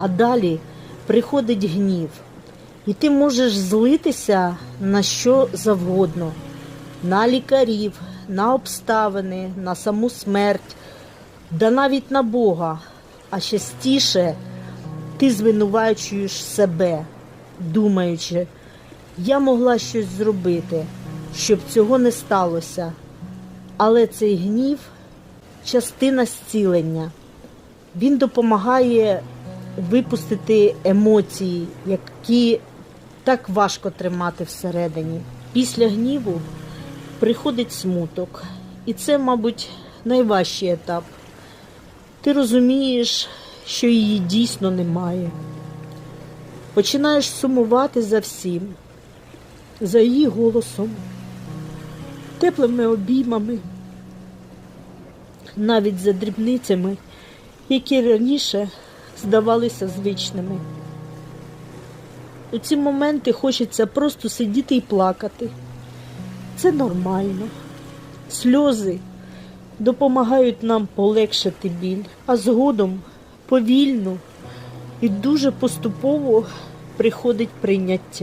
А далі приходить гнів, і ти можеш злитися на що завгодно: на лікарів, на обставини, на саму смерть, да навіть на Бога. А частіше ти звинувачуєш себе, думаючи, я могла щось зробити, щоб цього не сталося. Але цей гнів частина зцілення. Він допомагає випустити емоції, які так важко тримати всередині. Після гніву приходить смуток. І це, мабуть, найважчий етап. Ти розумієш, що її дійсно немає. Починаєш сумувати за всім, за її голосом, теплими обіймами, навіть за дрібницями, які раніше здавалися звичними. У ці моменти хочеться просто сидіти і плакати. Це нормально. Сльози допомагають нам полегшити біль, а згодом повільно і дуже поступово приходить прийняття.